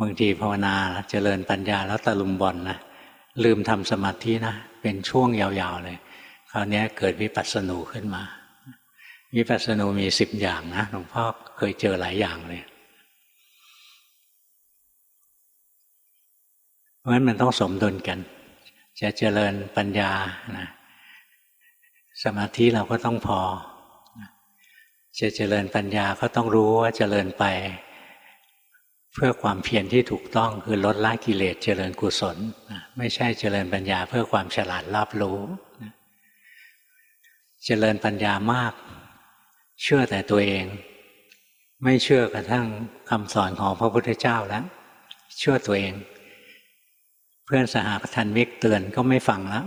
บางทีภาวนาเจริญปัญญาแล้วตะลุมบอลนะลืมทำสมาธินะ เป็นช่วงยาวๆเลย คราวนี้เกิดวิปัสสนูขึ้นมา วิปัสสนูมีสิบอย่างนะหลวงพ่อเคยเจอหลายอย่างเลยเพราะฉะนั้นมันต้องสมดุลกัน จะเจริญปัญญานะสมาธิเราก็ต้องพอ จะเจริญปัญญาก็ต้องรู้ว่าเจริญไป เพื่อความเพียรที่ถูกต้องคือลดละกิเลสเจริญกุศล ไม่ใช่เจริญปัญญาเพื่อความฉลาดรอบรู้เจริญปัญญามาก เชื่อแต่ตัวเอง ไม่เชื่อกระทั่งคำสอนของพระพุทธเจ้าแล้ว เชื่อตัวเอง เพื่อนสหพันมิกเตือนก็ไม่ฟังแล้ว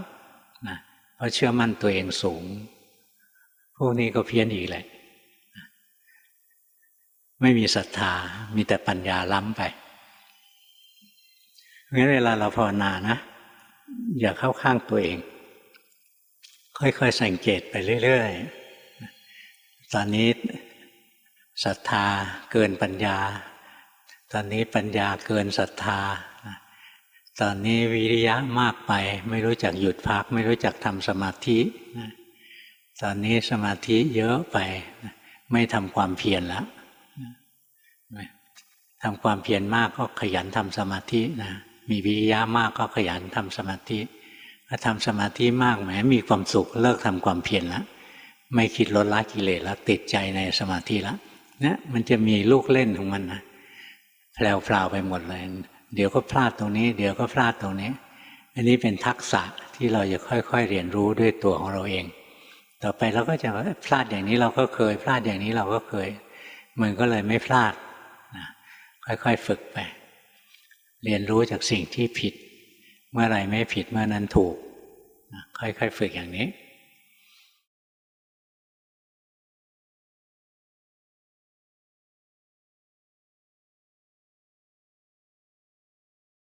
นะเพราะเชื่อมั่นตัวเองสูง พวกนี้ก็เพี้ยนอีกแหละ ไม่มีศรัทธา มีแต่ปัญญาล้ำไปงั้นเวลาเราภาวนานะ อย่าเข้าข้างตัวเอง ค่อยๆสังเกตไปเรื่อย ๆ ตอนนี้ศรัทธาเกินปัญญา ตอนนี้ปัญญาเกินศรัทธา ตอนนี้วิริยะมากไป ไม่รู้จักหยุดพัก ไม่รู้จักทำสมาธิ ตอนนี้สมาธิเยอะไป ไม่ทำความเพียรแล้ว ทำความเพียรมากก็ขยันทำสมาธินะมีวิริยะมากก็ขยันทำสมาธิถ้าทำสมาธิมากแหมมีความสุขเลิกทำความเพียรแล้วไม่คิดลดละกิเลสแล้วติดใจในสมาธิแล้วเนี่ยมันจะมีลูกเล่นของมันนะแผลวไปหมดเลย เดี๋ยวก็พลาดตรงนี้ เดี๋ยวก็พลาดตรงนี้ อันนี้เป็นทักษะที่เราจะค่อย ๆ เรียนรู้ด้วยตัวของเราเอง ต่อไปเราก็จะพลาดอย่างนี้เราก็เคย พลาดอย่างนี้เราก็เคย มันก็เลยไม่พลาด ค่อยๆฝึกไป เรียนรู้จากสิ่งที่ผิด เมื่อไรไม่ผิดเมื่อนั้นถูก ค่อยๆฝึกอย่างนี้